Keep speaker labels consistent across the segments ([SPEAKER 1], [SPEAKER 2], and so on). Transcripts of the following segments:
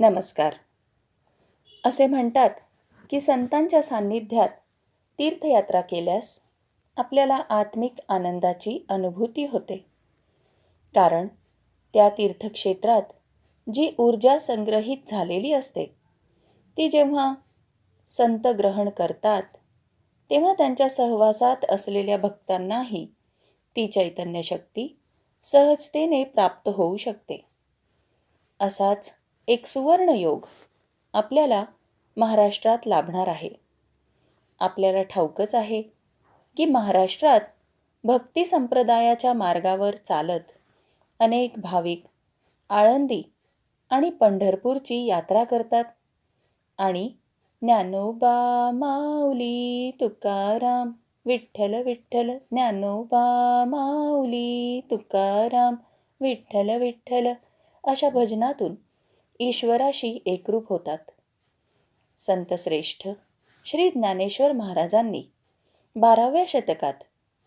[SPEAKER 1] नमस्कार. असे म्हणतात की संतांच्या सान्निध्यात तीर्थयात्रा केल्यास आपल्याला आत्मिक आनंदाची अनुभूती होते. कारण त्या तीर्थक्षेत्रात जी ऊर्जा संग्रहित झालेली असते ती जेव्हा संत ग्रहण करतात तेव्हा त्यांच्या सहवासात असलेल्या भक्तांनाही ती चैतन्यशक्ती सहजतेने प्राप्त होऊ शकते. असाच एक सुवर्णयोग आपल्याला महाराष्ट्रात लाभणार आहे. आपल्याला ठाऊकच आहे की महाराष्ट्रात भक्ती संप्रदायाच्या मार्गावर चालत अनेक भाविक आळंदी आणि पंढरपूरची यात्रा करतात आणि ज्ञानोबा माऊली तुकाराम विठ्ठल विठ्ठल ज्ञानोबा माऊली तुकाराम विठ्ठल विठ्ठल अशा भजनातून ईश्वराशी एकरूप होतात. संतश्रेष्ठ श्री ज्ञानेश्वर महाराजांनी बाराव्या शतकात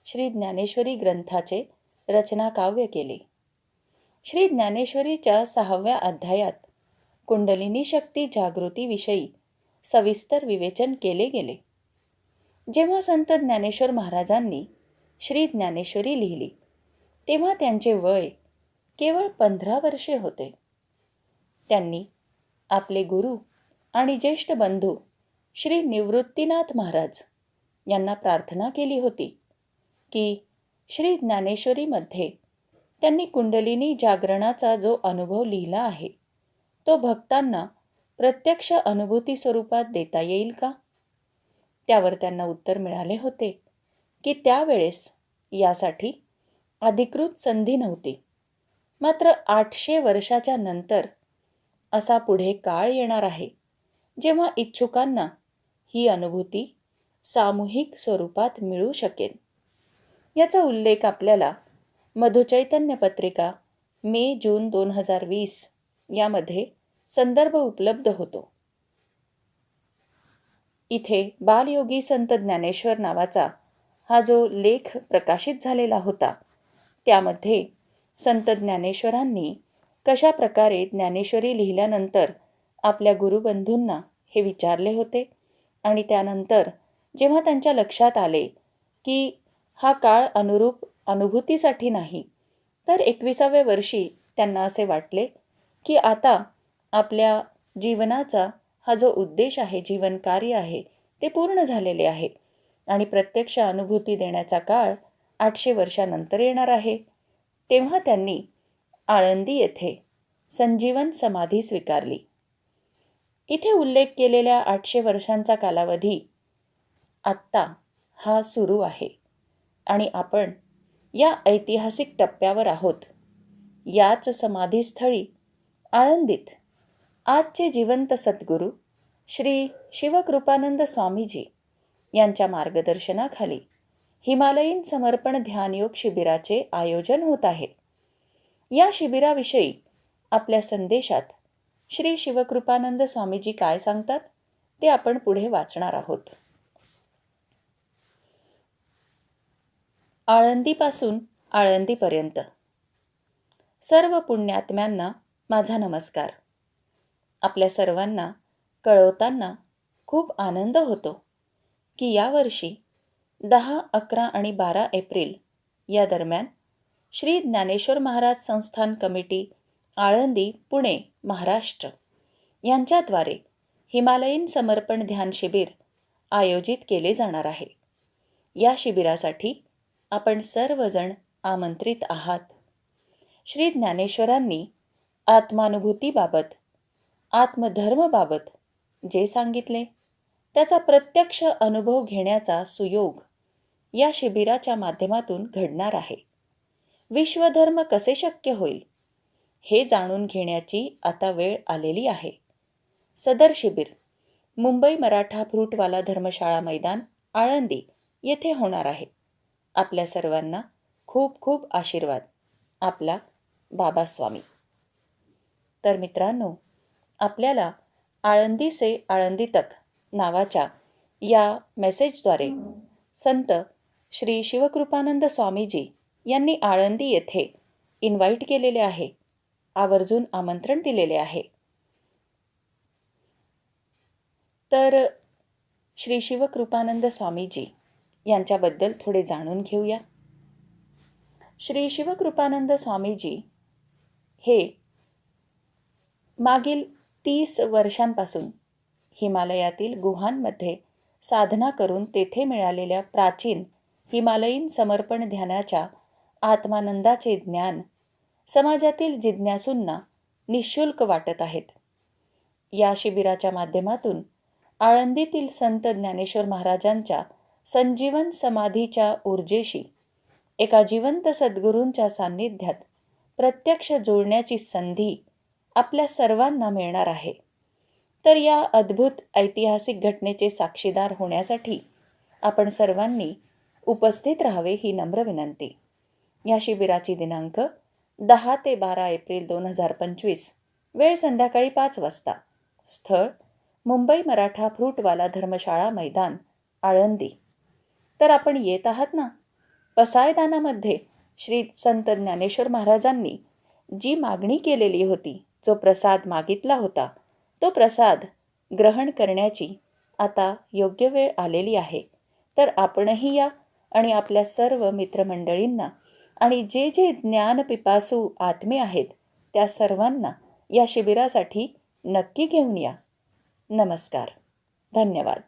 [SPEAKER 1] श्री ज्ञानेश्वरी ग्रंथाचे रचनाकाव्य केले. श्री ज्ञानेश्वरीच्या सहाव्या अध्यायात कुंडलिनी शक्ती जागृतीविषयी सविस्तर विवेचन केले गेले. जेव्हा संत ज्ञानेश्वर महाराजांनी श्री ज्ञानेश्वरी लिहिली तेव्हा त्यांचे वय केवळ पंधरा वर्षे होते. त्यांनी आपले गुरु आणि ज्येष्ठ बंधू श्री निवृत्तीनाथ महाराज यांना प्रार्थना केली होती की श्री ज्ञानेश्वरीमध्ये त्यांनी कुंडलिनी जागरणाचा जो अनुभव लिहिला आहे तो भक्तांना प्रत्यक्ष अनुभूती स्वरूपात देता येईल का? त्यावर त्यांना उत्तर मिळाले होते की त्यावेळेस यासाठी अधिकृत संधी नव्हती. मात्र आठशे वर्षाच्या नंतर असा पुढे काळ येणार आहे. जेव्हा इच्छुकांना ही अनुभूती सामूहिक स्वरूपात मिळू शकेल. याचा उल्लेख आपल्याला मधुचैतन्य पत्रिका मे जून दोन हजार वीस यामध्ये संदर्भ उपलब्ध होतो. इथे बालयोगी संत ज्ञानेश्वर नावाचा हा जो लेख प्रकाशित झालेला होता त्यामध्ये संत ज्ञानेश्वरांनी कशा प्रकारे ज्ञानेश्वरी लिहिल्यानंतर आपल्या गुरुबंधूंना हे विचारले होते? आणि त्यानंतर जेव्हा त्यांच्या लक्षात आले की हा काळ अनुरूप अनुभूतीसाठी नाही तर एकविसाव्या वर्षी त्यांना असे वाटले की आता आपल्या जीवनाचा हा जो उद्देश आहे जीवन कार्य आहे ते पूर्ण झालेले आहे आणि प्रत्यक्ष अनुभूती देण्याचा काळ आठशे वर्षानंतर येणार आहे. तेव्हा त्यांनी आळंदी येथे संजीवन समाधी स्वीकारली. इथे उल्लेख केलेल्या आठशे वर्षांचा कालावधी आत्ता हा सुरू आहे आणि आपण या ऐतिहासिक टप्प्यावर आहोत. याच समाधीस्थळी आळंदीत आजचे जिवंत सद्गुरू श्री शिवकृपानंद स्वामीजी यांच्या मार्गदर्शनाखाली हिमालयीन समर्पण ध्यानयोग शिबिराचे आयोजन होत आहे. या शिबिराविषयी आपल्या संदेशात श्री शिवकृपानंद स्वामीजी काय सांगतात ते आपण पुढे वाचणार आहोत. आळंदीपासून आळंदीपर्यंत. सर्व पुण्यात्म्यांना माझा नमस्कार. आपल्या सर्वांना कळवताना खूप आनंद होतो की यावर्षी दहा अकरा आणि बारा एप्रिल या दरम्यान श्री ज्ञानेश्वर महाराज संस्थान कमिटी आळंदी पुणे महाराष्ट्र. यांच्याद्वारे हिमालयीन समर्पण ध्यान शिबिर आयोजित केले जाणार आहे. या शिबिरासाठी आपण सर्वजण आमंत्रित आहात. श्री ज्ञानेश्वरांनी आत्मानुभूतीबाबत आत्मधर्मबाबत जे सांगितले त्याचा प्रत्यक्ष अनुभव घेण्याचा सुयोग या शिबिराच्या माध्यमातून घडणार आहे. विश्वधर्म कसे शक्य होईल? हे जाणून घेण्याची आता वेळ आलेली आहे. सदर शिबिर मुंबई मराठा फ्रूटवाला धर्मशाळा मैदान आळंदी येथे होणार आहे. आपल्या सर्वांना खूप खूप आशीर्वाद. आपला बाबा स्वामी तर मित्रांनो आपल्याला आळंदी से आळंदी तक नावाच्या या मेसेजद्वारे संत श्री शिवकृपानंद स्वामीजी यांनी आळंदी येथे इन्व्हाइट केलेले आहे. आवर्जून आमंत्रण दिलेले आहे. तर श्री शिवकृपानंद स्वामीजी यांच्याबद्दल थोडे जाणून घेऊया. श्री शिवकृपानंद स्वामीजी हे मागील तीस वर्षांपासून हिमालयातील गुहांमध्ये साधना करून तेथे मिळालेल्या प्राचीन हिमालयीन समर्पण ध्यानाच्या आत्मानंदाचे ज्ञान समाजातील जिज्ञासूंना निशुल्क वाटत आहेत. या शिबिराच्या माध्यमातून आळंदीतील संत ज्ञानेश्वर महाराजांच्या संजीवन समाधीच्या ऊर्जेशी एका जिवंत सद्गुरूंच्या सान्निध्यात प्रत्यक्ष जोडण्याची संधी आपल्या सर्वांना मिळणार आहे. तर या अद्भुत ऐतिहासिक घटनेचे साक्षीदार होण्यासाठी आपण सर्वांनी उपस्थित राहावे ही नम्र विनंती. या शिबिराची दिनांक दहा ते बारा एप्रिल दोन हजार पंचवीस वेळ संध्याकाळी पाच वाजता. स्थळ मुंबई मराठा फ्रूटवाला धर्मशाळा मैदान आळंदी. तर आपण येत आहात ना? पसायदानामध्ये श्री संत ज्ञानेश्वर महाराजांनी जी मागणी केलेली होती जो प्रसाद मागितला होता तो प्रसाद ग्रहण करण्याची आता योग्य वेळ आलेली आहे. तर आपणही या आणि आपल्या सर्व मित्रमंडळींना आणि जे जे ज्ञानपिपासू आत्मे आहेत त्या सर्वांना या शिबिरासाठी नक्की घेऊन या. नमस्कार. धन्यवाद.